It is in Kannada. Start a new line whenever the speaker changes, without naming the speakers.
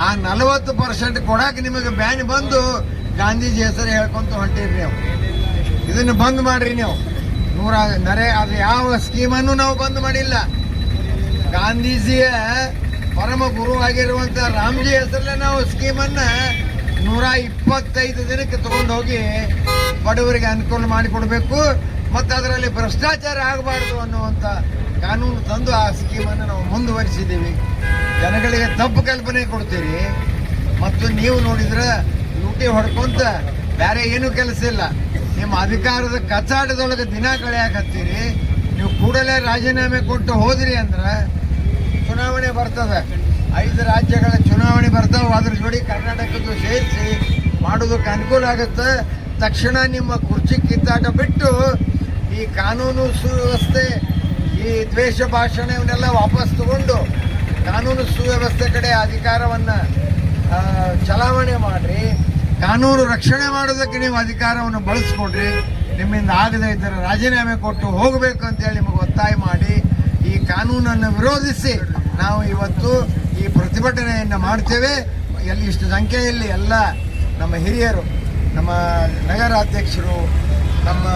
ಆ ನಲವತ್ತು ಪರ್ಸೆಂಟ್ ಕೊಡಕ್ಕೆ ನಿಮಗೆ ಬ್ಯಾನ್ ಬಂದು ಗಾಂಧೀಜಿ ಹೆಸರು ಹೇಳ್ಕೊಂತ ಹೊಂಟಿರಿ ನೀವು. ಇದನ್ನು ಬಂದ್ ಮಾಡ್ರಿ ನೀವು. ನೂರ, ನರೆ, ಅದು ಯಾವ ಸ್ಕೀಮನ್ನು ನಾವು ಬಂದ್ ಮಾಡಿಲ್ಲ. ಗಾಂಧೀಜಿಯ ಪರಮ ಗುರು ಆಗಿರುವಂತ ರಾಮ್ಜಿ ಹೆಸರಲ್ಲೇ ನಾವು ಸ್ಕೀಮನ್ನ ನೂರ ಇಪ್ಪತ್ತೈದು ದಿನಕ್ಕೆ ತಗೊಂಡು ಹೋಗಿ ಬಡವರಿಗೆ ಅನುಕೂಲ ಮಾಡಿಕೊಡ್ಬೇಕು. ಮತ್ತು ಅದರಲ್ಲಿ ಭ್ರಷ್ಟಾಚಾರ ಆಗಬಾರ್ದು ಅನ್ನುವಂಥ ಕಾನೂನು ತಂದು ಆ ಸ್ಕೀಮನ್ನು ನಾವು ಮುಂದುವರಿಸಿದ್ದೀವಿ. ಜನಗಳಿಗೆ ತಪ್ಪು ಕಲ್ಪನೆ ಕೊಡ್ತೀರಿ. ಮತ್ತು ನೀವು ನೋಡಿದ್ರೆ ಲೂಟಿ ಹೊಡ್ಕೊಂತ ಬೇರೆ ಏನೂ ಕೆಲಸ ಇಲ್ಲ. ನಿಮ್ಮ ಅಧಿಕಾರದ ಕಚಾಟದೊಳಗೆ ದಿನ ಕಳೆಯಾಕತ್ತೀರಿ. ನೀವು ಕೂಡಲೇ ರಾಜೀನಾಮೆ ಕೊಟ್ಟು ಹೋದ್ರಿ ಅಂದ್ರೆ ಚುನಾವಣೆ ಬರ್ತದೆ. ಐದು ರಾಜ್ಯಗಳ ಚುನಾವಣೆ ಬರ್ತಾವೆ. ಅದ್ರ ಜೋಡಿ ಕರ್ನಾಟಕದ್ದು ಸೇರಿಸಿ ಮಾಡೋದಕ್ಕೆ ಅನುಕೂಲ ಆಗುತ್ತೆ. ತಕ್ಷಣ ನಿಮ್ಮ ಕುರ್ಚಿ ಕಿತ್ತಾಟ ಬಿಟ್ಟು ಈ ಕಾನೂನು ಸುವ್ಯವಸ್ಥೆ, ಈ ದ್ವೇಷ ಭಾಷಣ ಇವನ್ನೆಲ್ಲ ವಾಪಸ್ ತಗೊಂಡು ಕಾನೂನು ಸುವ್ಯವಸ್ಥೆ ಕಡೆ ಅಧಿಕಾರವನ್ನು ಚಲಾವಣೆ ಮಾಡಿರಿ. ಕಾನೂನು ರಕ್ಷಣೆ ಮಾಡೋದಕ್ಕೆ ನೀವು ಅಧಿಕಾರವನ್ನು ಬಳಸ್ಕೊಡ್ರಿ. ನಿಮ್ಮಿಂದ ಆಗದೇ ಇದ್ದರೆ ರಾಜೀನಾಮೆ ಕೊಟ್ಟು ಹೋಗಬೇಕು ಅಂತೇಳಿ ನಿಮಗೆ ಒತ್ತಾಯ ಮಾಡಿ. ಈ ಕಾನೂನನ್ನು ವಿರೋಧಿಸಿ ನಾವು ಇವತ್ತು ಈ ಪ್ರತಿಭಟನೆಯನ್ನು ಮಾಡ್ತೇವೆ. ಎಲ್ಲಿ ಇಷ್ಟು ಸಂಖ್ಯೆಯಲ್ಲಿ ಎಲ್ಲ ನಮ್ಮ ಹಿರಿಯರು, ನಮ್ಮ ನಗರಾಧ್ಯಕ್ಷರು, ನಮ್ಮ